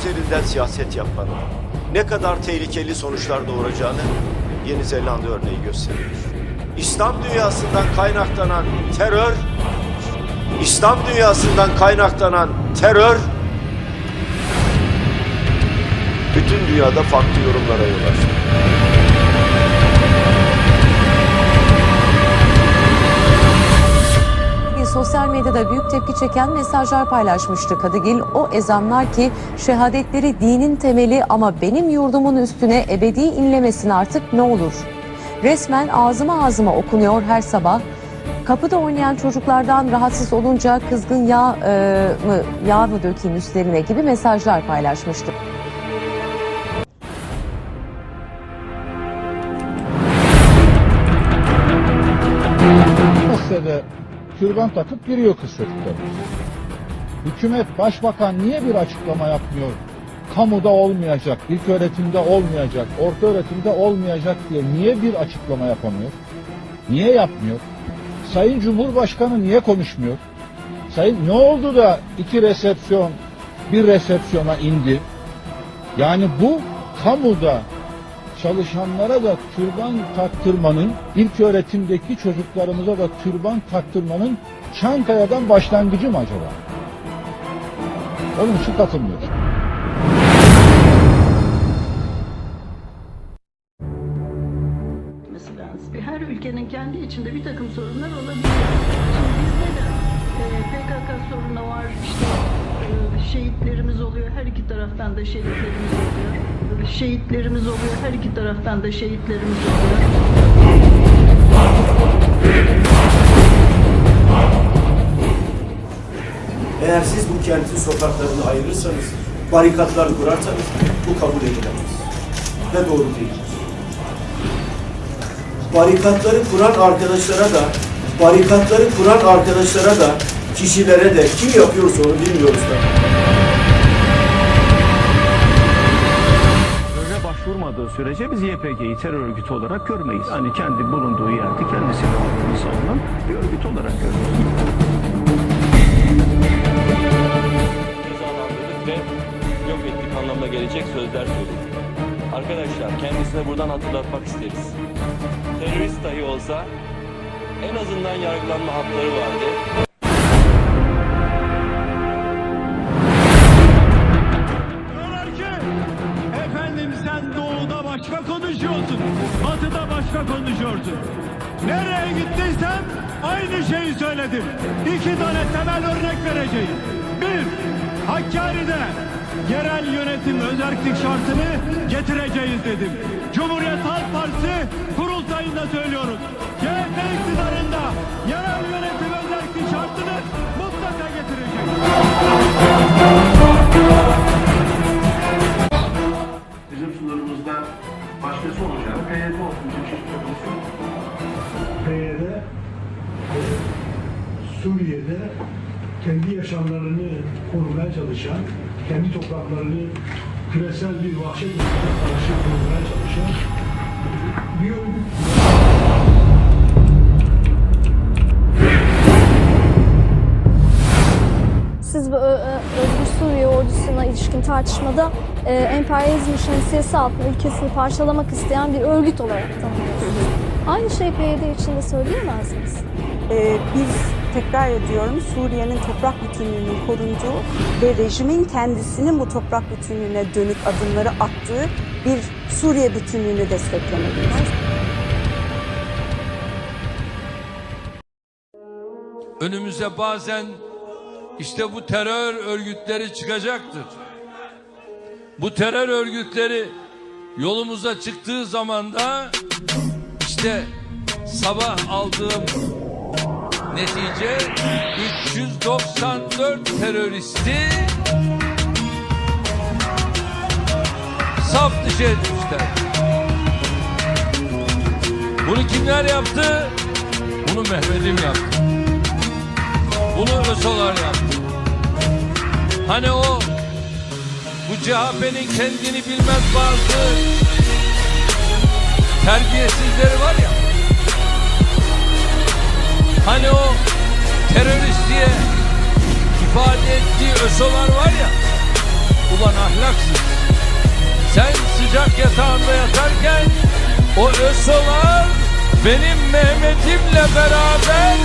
üzerinden siyaset yapmanın ne kadar tehlikeli sonuçlar doğuracağını Yeni Zelanda örneği gösteriyor. İslam dünyasından kaynaklanan terör, İslam dünyasından kaynaklanan terör bütün dünyada farklı yorumlara yol açtı. Sosyal medyada büyük tepki çeken mesajlar paylaşmıştı Kadıgil. O ezanlar ki şehadetleri dinin temeli ama benim yurdumun üstüne ebedi inlemesin artık ne olur. Resmen ağzıma ağzıma okunuyor her sabah. Kapıda oynayan çocuklardan rahatsız olunca kızgın yağ e, mı yağ mı dökeyim üstlerine gibi mesajlar paylaşmıştı. Kıssede türban takıp giriyor kız. Hükümet, başbakan niye bir açıklama yapmıyor? Kamuda olmayacak, ilk öğretimde olmayacak, orta öğretimde olmayacak diye niye bir açıklama yapamıyor? Niye yapmıyor? Sayın Cumhurbaşkanı niye konuşmuyor? Sayın ne oldu da iki resepsiyon bir resepsiyona indi? Yani bu kamuda çalışanlara da türban taktırmanın, ilk öğretimdeki çocuklarımıza da türban taktırmanın Çankaya'dan başlangıcı mı acaba? Onun için katılmıyor. gitmesi lazım. Her ülkenin kendi içinde bir takım sorunlar olabilir. Şimdi bizde de e, PKK sorunu var, işte e, şehitlerimiz oluyor, her iki taraftan da şehitlerimiz oluyor. Şehitlerimiz oluyor, her iki taraftan da şehitlerimiz oluyor. Eğer siz bu kentin sokaklarını ayırırsanız, barikatlar kurarsanız bu kabul edilemez. Ve doğru değil. Barikatları kuran arkadaşlara da, barikatları kuran arkadaşlara da, kişilere de kim yapıyorsa onu bilmiyoruz da. Başvurmadığı sürece biz YPG'yi terör örgütü olarak görmeyiz. Hani kendi bulunduğu yerde kendisine hakkını savunan bir örgüt olarak görürüz. cezalandırdık ve yok ettik anlamına gelecek sözler söyledik. Arkadaşlar kendisine buradan hatırlatmak isteriz. Terörist dahi olsa en azından yargılanma hakları vardı. Başka batıda başka konuşuyorsun. Nereye gittiysem aynı şeyi söyledim. İki tane temel örnek vereceğim. Bir, Hakkari'de yerel yönetim özellik şartını getireceğiz dedim. Cumhuriyet Halk Partisi kurultayında söylüyoruz. CHP iktidarında yerel yönetim özellik şartını PYD Suriye'de kendi yaşamlarını korumaya çalışan, kendi topraklarını küresel bir vahşet karşı korumaya çalışan bir örgüt. Siz bu Ö- Ö- Özgür Suriye ordusuna ilişkin tartışmada e, emperyalizmin şemsiyesi altında ülkesini parçalamak isteyen bir örgüt olarak tanımlıyorsunuz. Aynı şey PYD için de söyleyemez miyiz? Ee, biz tekrar ediyorum Suriye'nin toprak bütünlüğünün korunduğu ve rejimin kendisinin bu toprak bütünlüğüne dönük adımları attığı bir Suriye bütünlüğünü desteklemeliyiz. Önümüze bazen işte bu terör örgütleri çıkacaktır. Bu terör örgütleri yolumuza çıktığı zaman da işte sabah aldığım netice 394 teröristi saf dışı etmişler. Bunu kimler yaptı? Bunu Mehmet'im yaptı. Bunu Ösolar yaptı. Hani o bu CHP'nin kendini bilmez bazı terbiyesizleri var ya. Hani o terörist diye ifade ettiği Ösolar var ya. Ulan ahlaksız. Sen sıcak yatağında yatarken o ÖSO'lar benim Mehmet'imle beraber